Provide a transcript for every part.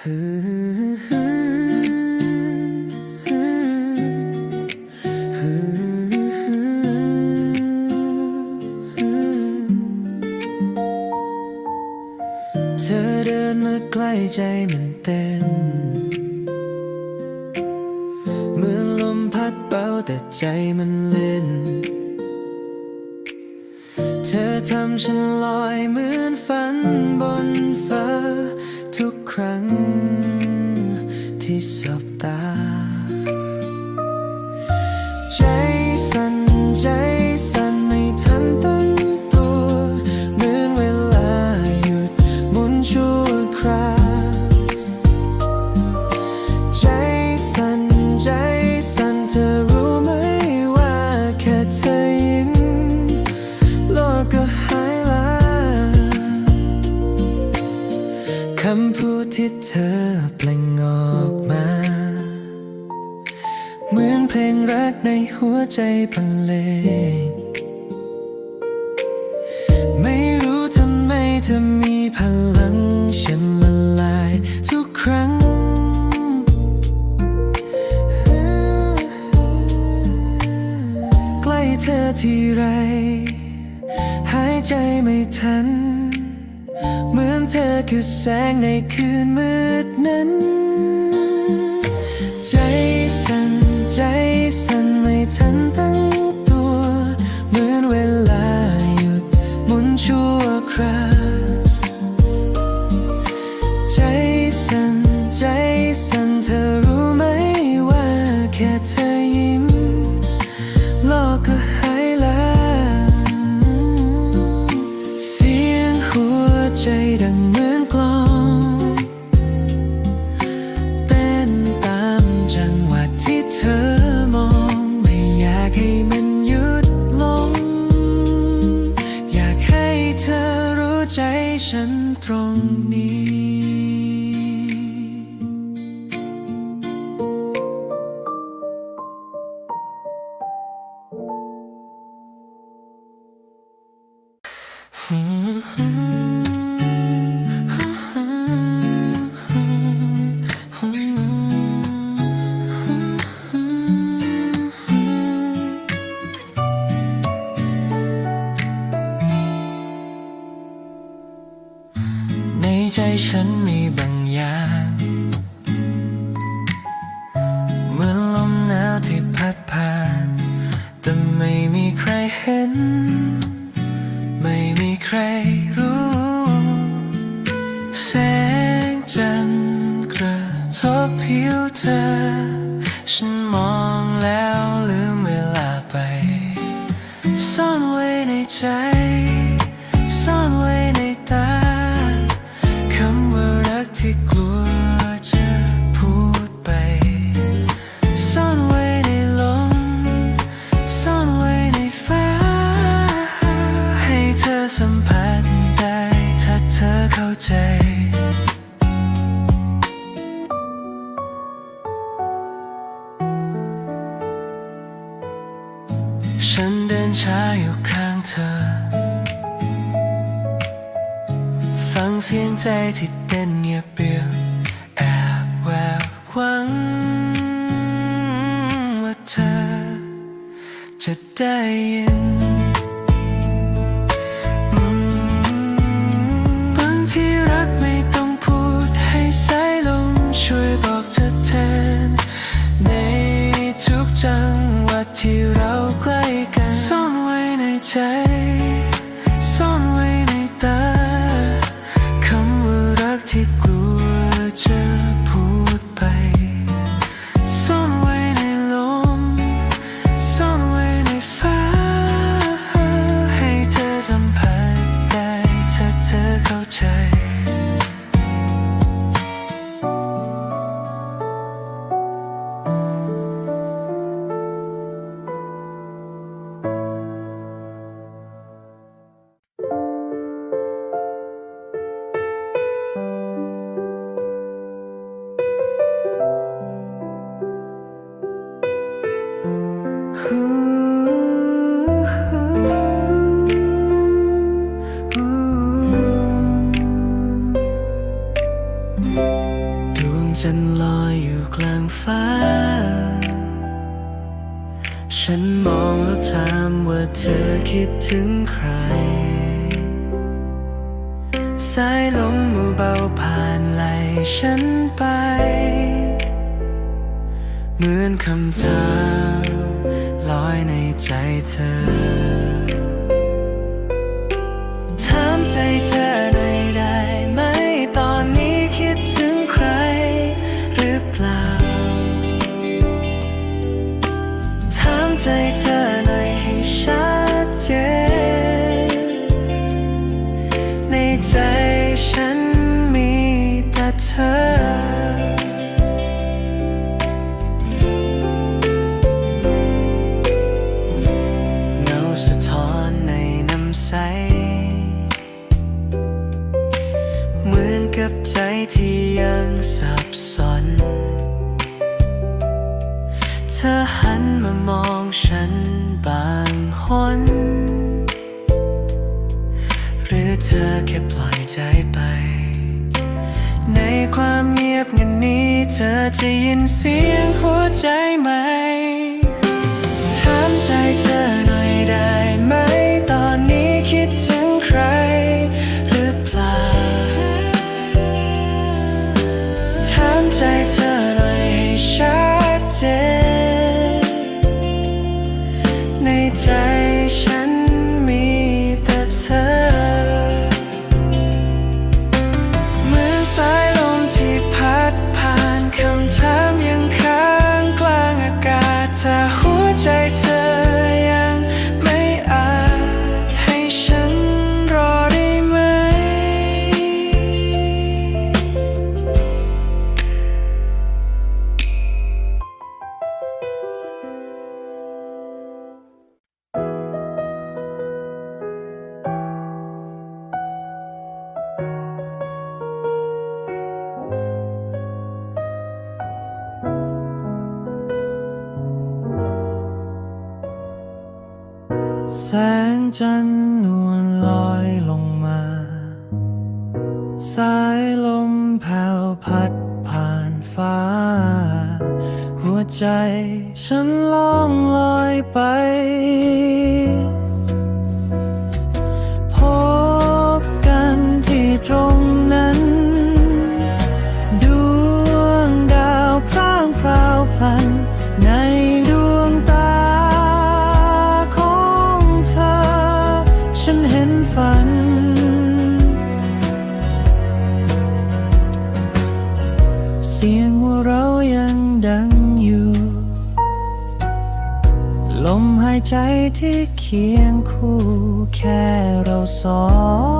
เธอเดินมาใกล้ใจมันำพูดที่เธอเปล่งออกมา เหมือนเพลงรักในหัวใจบรรเลงไม่รู้ทำไมเธอมีพลังฉันละลายทุกครั้งใกล้เธอที่ไร หายใจไม่ทัน คือแสงในคืนมืดนั้น ใจสั่นใจสั่นไม่ทันตั้ง ฟังเสียงใจที่เต้นเงียบเปลี่ยนแอบแววหวังว่าเธอจะได้ยินบางทีรักไม่ต้องพูดให้สายลมช่วยบอกเธอแทน ในทุกจังหวะที่เราใกล้กันซ่อนไว้ในใจ ใจเธอ แสงจันนวลลอยลงมา สายลมแผ่วพัดผ่านฟ้า หัวใจฉันล่องลอยไป ใจที่เคียงคู่แค่เราสอง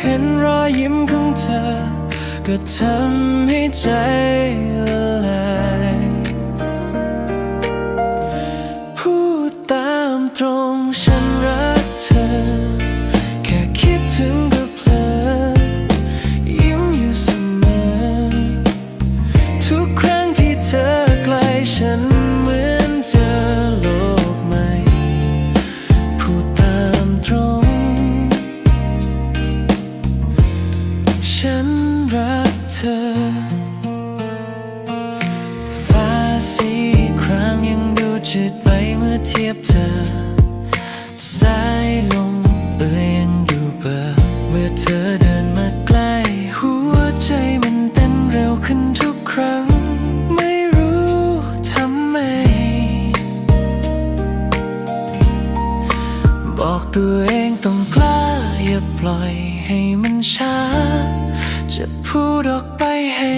เห็นรอยยิ้มของเธอ ก็ทำให้ใจละลาย ปล่อยให้มันช้า จะพูดออกไปให้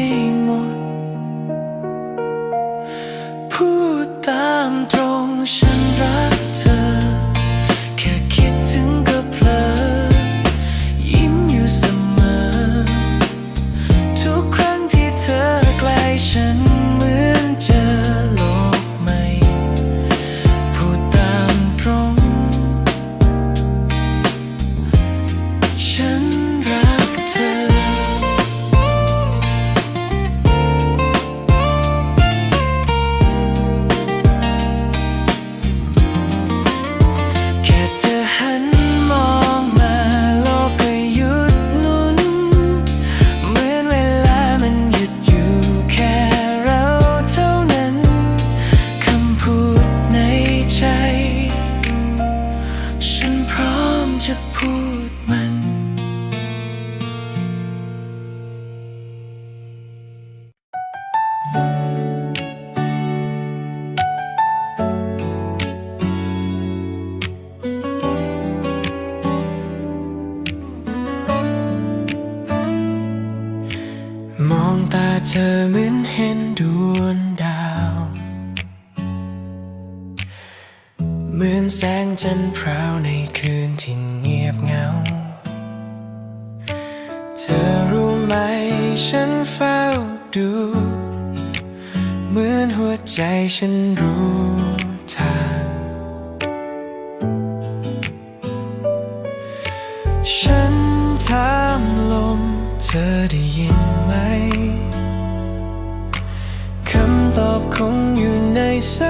จันพราวในคืนที่เงียบเหงา เธอรู้ไหมฉันเฝ้าดู เหมือนหัวใจฉันรู้ทาง ฉันถามลมเธอได้ยินไหม คำตอบคงอยู่ในสา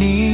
need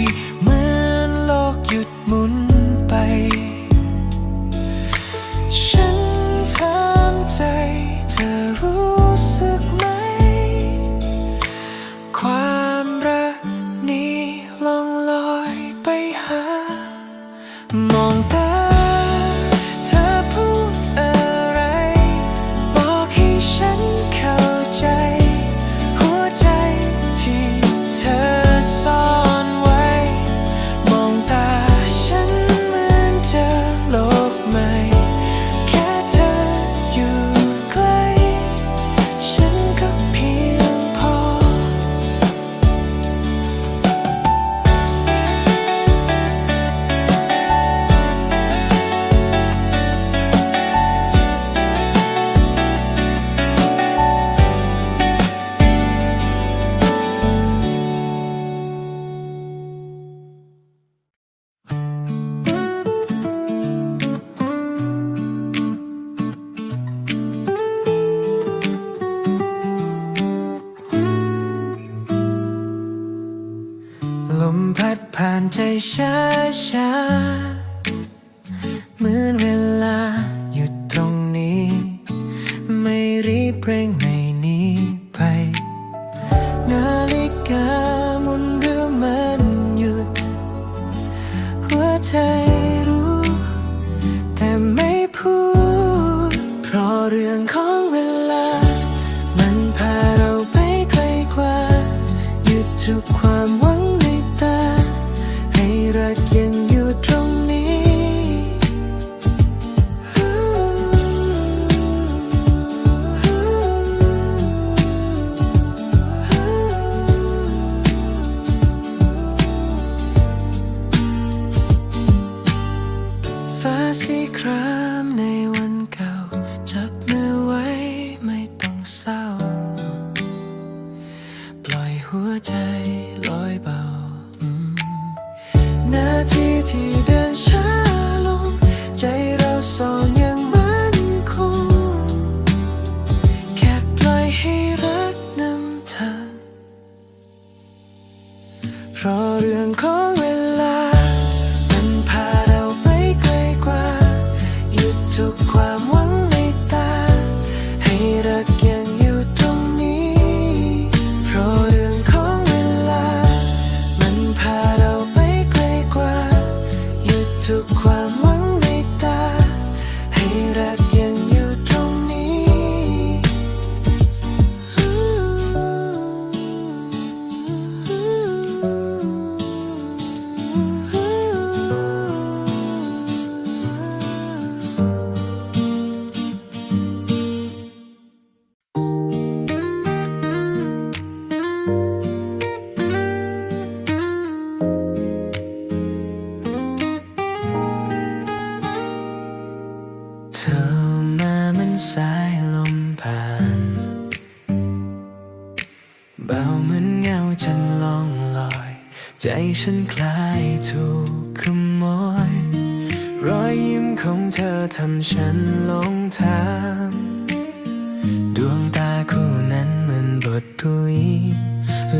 你傻傻。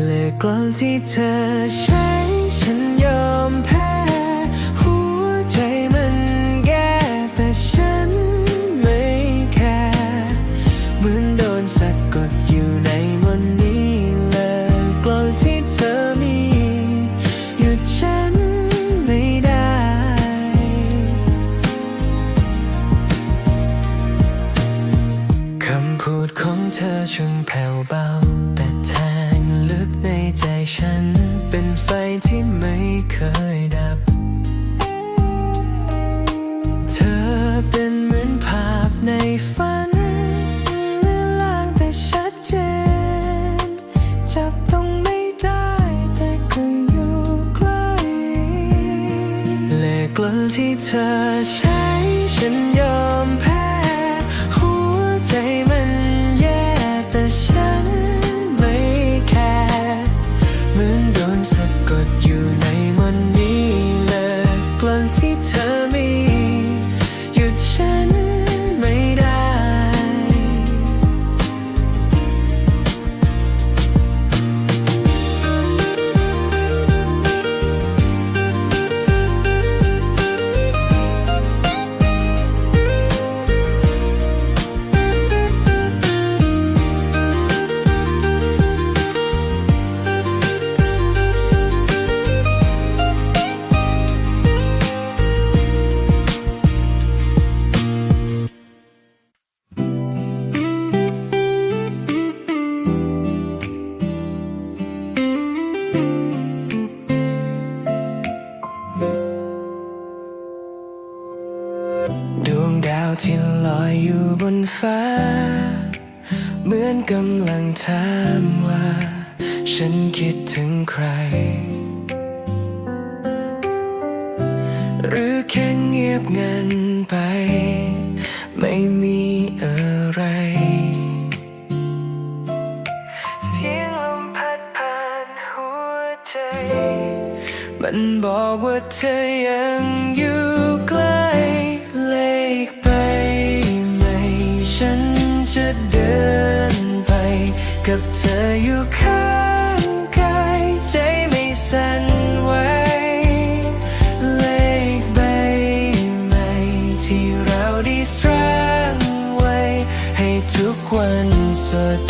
และกลอที่เธอใช้ฉันยอมแพ้ ที่ลอยอยู่บนฟ้า เหมือนกำลังถามว่า ฉันคิดถึงใคร หรือแค่เงียบงันไป ไม่มีอะไรมันบอกว่าเธอยัง กับเธออยู่ข้างกายใจไม่สั่นไหวเลขใบใหม่ที่เราได้สร้างไว้ ให้ทุกวันสด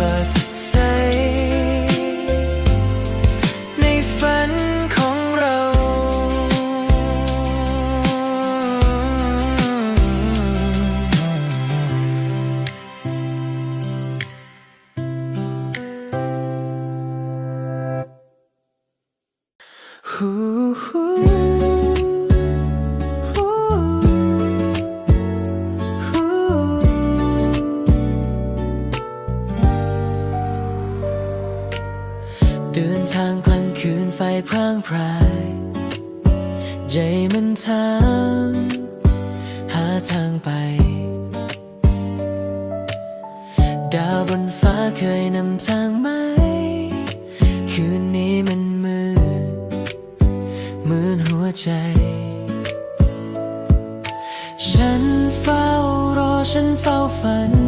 side 身造反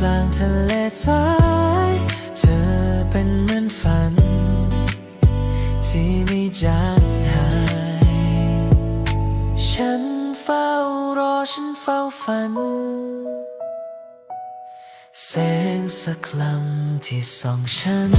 กลางทะเลทรายเธอเป็นเหมือนฝัน ที่ไม่จางหาย ฉันเฝ้ารอฉันเฝ้าฝันแสงสักลำที่ส่องฉัน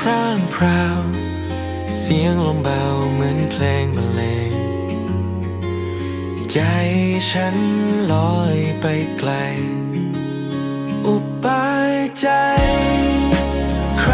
พร่างพราว เสียงลมเบาเหมือนเพลงบรรเลง ใจฉันลอยไปไกล อุบายใจ ใคร